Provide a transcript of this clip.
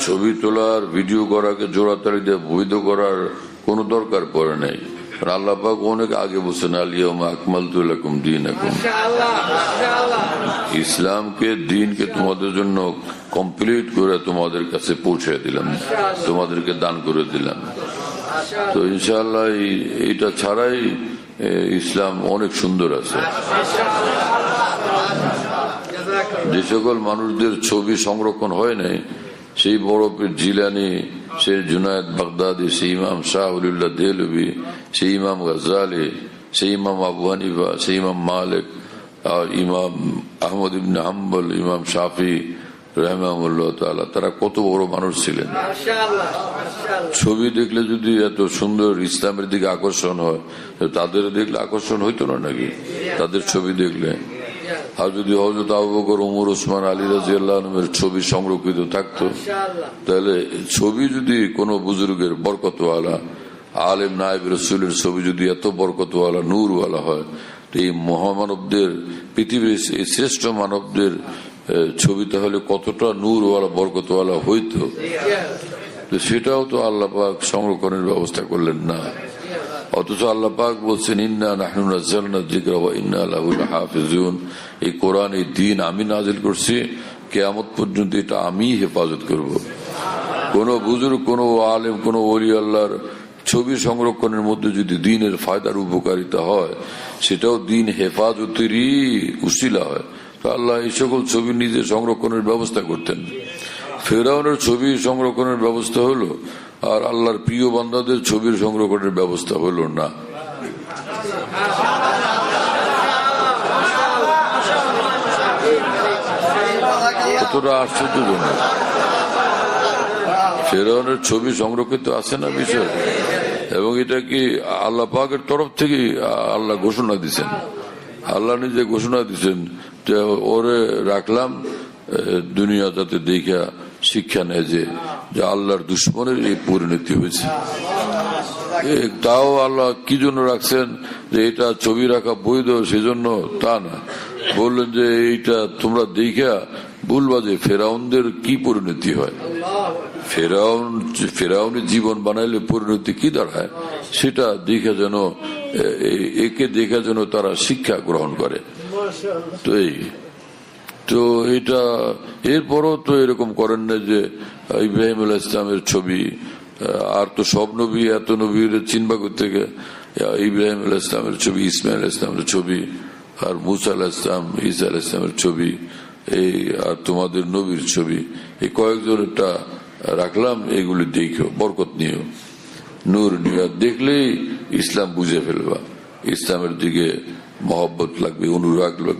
ছবি তোলার ভিডিও করাকে জোড়াতালি দিয়ে বৈধ করার কোনো দরকার পড়ে নাই। কারণ আল্লাহ পাক অনেক আগে বলছেন আলিয়ম আকমাল তুলাকুম দিন এখন ইসলামকে দিনকে তোমাদের জন্য কমপ্লিট করে তোমাদের কাছে পৌঁছে দিলাম তোমাদেরকে দান করে দিলাম। তো ইনশাআল্লাহ এই- এইটা ছাড়াই ইসলাম অনেক সুন্দর আছে। যে সকল মানুষদের ছবি সংরক্ষণ হয় নাই সেই বড় পীর জিলানি, সেই জুনায়দ বাগদাদি, সেই ইমাম শাহুল্লাহ দেলবি সেই ইমাম গজালি সেই ইমাম আবু হানিফা, সেই ইমাম মালিক, আর ইমাম আহমদ ইবনে হাম্বল, ইমাম শাফি তারা কত বড় মানুষ ছিলেন। ছবি দেখলে যদি এত সুন্দর ইসলামের দিকে আকর্ষণ হয়, তাদের দেখলে আকর্ষণ হইতো না নাকি? তাদের ছবি দেখলে। আর যদি হজরত আবু বকর উমর ওসমান আলী রাজি আল্লাহের ছবি সংরক্ষিত থাকতো তাহলে ছবি যদি কোনো বুজুর্গের বরকতওয়ালা আলেম নায়েব রসুলের ছবি যদি এত বরকতওয়ালা নূরওয়ালা হয় তো এই মহামানবদের পৃথিবীর এই শ্রেষ্ঠ মানবদের ছবি তাহলে কতটা নূরওয়ালা বরকতওয়ালা হইতো? তো সেটাও তো আল্লাহ পাক সংরক্ষণের ব্যবস্থা করলেন না। অথচ আল্লাহ পাক বলছেন, ইন্না এই কোরআন, এই দিন আমি নাজিল করছি, কিয়ামত পর্যন্ত এটা আমি হেফাজত করব। কোন বুজুর্গ, কোন আলেম, কোন ওলি আল্লাহর ছবি সংরক্ষণের মধ্যে যদি দিনের ফায়দার উপকারিতা হয়, সেটাও দিন হেফাজতেরই উশিলা হয়। তো আল্লাহ এই সকল ছবি নিজে সংরক্ষণের ব্যবস্থা করতেন। ফেরাউনের ছবি সংরক্ষণের ব্যবস্থা হলো, আর আল্লাহর প্রিয় বান্দাদের ছবির সংরক্ষণের ব্যবস্থা হলো না। কতটা আশ্চর্যজনক। ফেরাউনের ছবি সংরক্ষিত আছে না বিষয়? এবং এটা কি আল্লাহ পাকের তরফ থেকে আল্লাহ ঘোষণা দিচ্ছেন আল্লাহ নিজে ঘোষণা দিচ্ছেন ওরে রাখলাম দুনিয়া যাতে দেখা শিক্ষা নেয় যে যে আল্লাহর দুশ্মনের এই পরিণতি হয়েছে। তাও আল্লাহ কি জন্য রাখছেন? যে এটা ছবি রাখা বৈধ, সেজন্য তা না। বললেন যে, এইটা তোমরা দেখা বলবা যে ফেরাউনদের কি পরিণতি হয়? ফেরাউন, ফেরাউনের জীবন বানাইলে পরিণতি কি দাঁড়ায়? সেটা দেখে যেন একে দেখে যেন তারা শিক্ষা গ্রহণ করে। তো এই তো এটা, এরপরও তো এরকম করেন না যে ইব্রাহিম আল ইসলামের ছবি আর তো সব নবী, এত নবীর চিনবা করতে ইব্রাহিম আল ইসলামের ছবি, ইসমাইল ইসলামের ছবি, আর মুসা আল ইসলাম ইসা আল ইসলামের ছবি, এই, আর তোমাদের নবীর ছবি, এই কয়েকজনেরটা রাখলাম, এগুলি দেখো, বরকত নিও, নূর আর দেখলেই ইসলাম বুঝে ফেলবা, ইসলামের দিকে মহব্বত লাগবে, অনুরাগ লাগবে।